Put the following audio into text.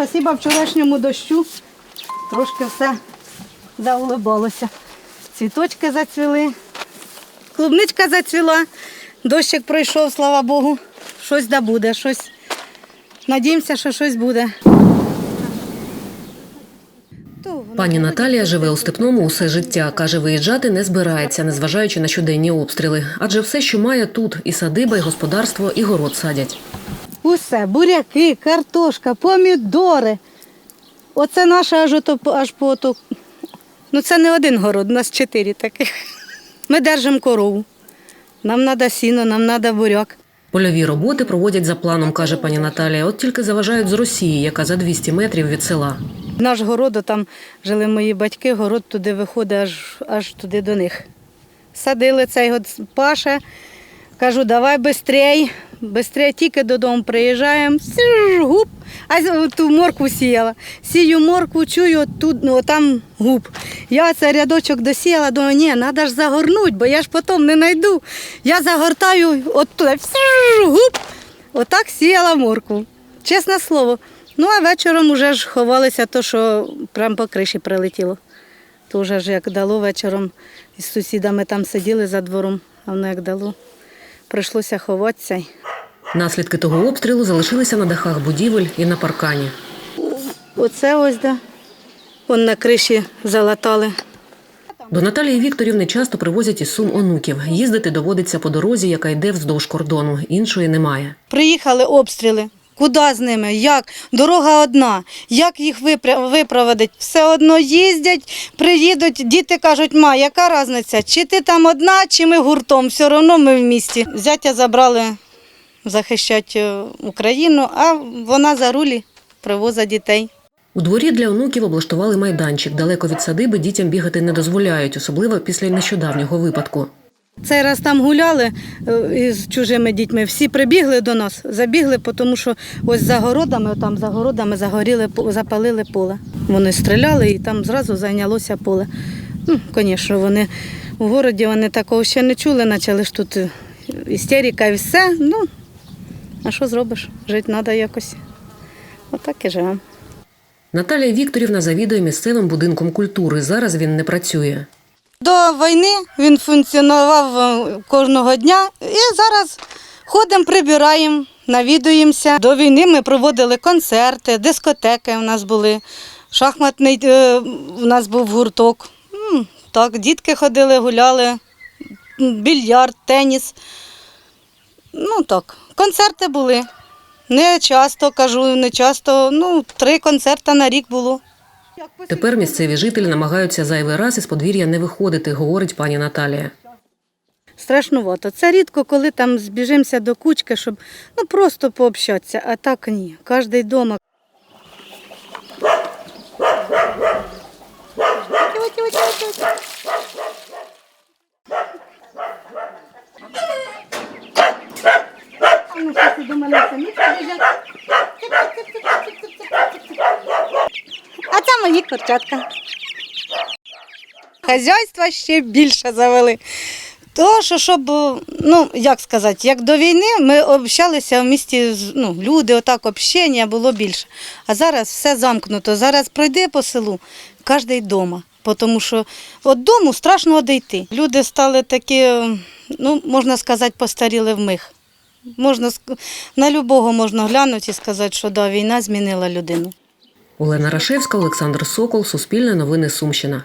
спасіба вчорашньому дощу трошки все заулибалося. Цвіточки зацвіли, клубничка зацвіла, дощик пройшов, слава Богу. Щось да буде, щось. Надіємося, що щось буде. Пані Наталія живе у степному усе життя. Каже, виїжджати не збирається, незважаючи на щоденні обстріли. Адже все, що має тут, і садиба, і господарство, і город садять. Усе, буряки, картошка, помідори. Оце наше аж, ото, аж по ото. Ну це не один город, у нас чотири таких. Ми держимо корову. Нам треба сіно, нам треба буряк. Польові роботи проводять за планом, каже пані Наталія. От тільки заважають з Росії, яка за 200 метрів від села. Наш город, там жили мої батьки, город туди виходить аж, аж туди до них. Садили цей от Паша. Кажу, давай швидше, швидше, тільки додому приїжджаємо. Губ, а ту моркву сіяла. Сію моркву, чую, тут, ну, там губ. Я цей рядочок досіяла, думаю, ні, треба ж загорнути, бо я ж потім не знайду. Я загортаю от туди, губ. Отак сіяла моркву. Чесне слово. Ну, а вечором вже ж ховалися, то, що прямо по криші прилетіло. То вже ж як дало вечором із сусідами там сиділи за двором, а воно як дало. Прийшлося ховатися. Наслідки того обстрілу залишилися на дахах будівель і на паркані. Оце ось да. Вон на криші залатали. До Наталії Вікторівни часто привозять із сум онуків. Їздити доводиться по дорозі, яка йде вздовж кордону. Іншої немає. Приїхали обстріли. Куди з ними? Як? Дорога одна. Як їх випроводить? Все одно їздять, приїдуть, діти кажуть, ма, яка різниця? Чи ти там одна, чи ми гуртом? Все одно ми в місті. Зятя забрали захищати е, Україну, а вона за рулі привозить дітей. У дворі для онуків облаштували майданчик. Далеко від садиби дітям бігати не дозволяють, особливо після нещодавнього випадку. Цей раз там гуляли е, із чужими дітьми. Всі прибігли до нас, забігли, тому що ось за городами, там за городами загоріли, запалили поле. Вони стріляли і там зразу зайнялося поле. Ну, звісно, вони в городі вони такого ще не чули, почали ж тут е, істерика і все. Ну, а що зробиш? Жити треба якось. Отак і живемо. Наталія Вікторівна завідує місцевим будинком культури. Зараз він не працює. До війни він функціонував е, кожного дня і зараз ходимо, прибираємо, навідуємося. До війни ми проводили концерти, дискотеки у нас були, шахматний е, у нас був гурток. Так, дітки ходили, гуляли, більярд, теніс. Ну так, концерти були. Не часто кажу, не часто. Ну, три концерти на рік було. Тепер місцеві жителі намагаються зайвий раз із подвір'я не виходити, говорить пані Наталія. Страшнувато. Це рідко, коли там збіжимося до кучки, щоб ну просто пообщатися, а так ні. Кожний вдома. А це мої курчатка. Хазяйства ще більше завели. То, що щоб, ну як сказати, як до війни ми общалися в місті, ну, люди, отак общення було більше. А зараз все замкнуто. Зараз пройди по селу, кожен вдома. Тому що від дому страшно одійти. Люди стали такі, ну, можна сказати, постаріли в мих. Можна, на любого можна глянути і сказати, що да, війна змінила людину. Олена Рашевська, Олександр Сокол, Суспільне новини Сумщина.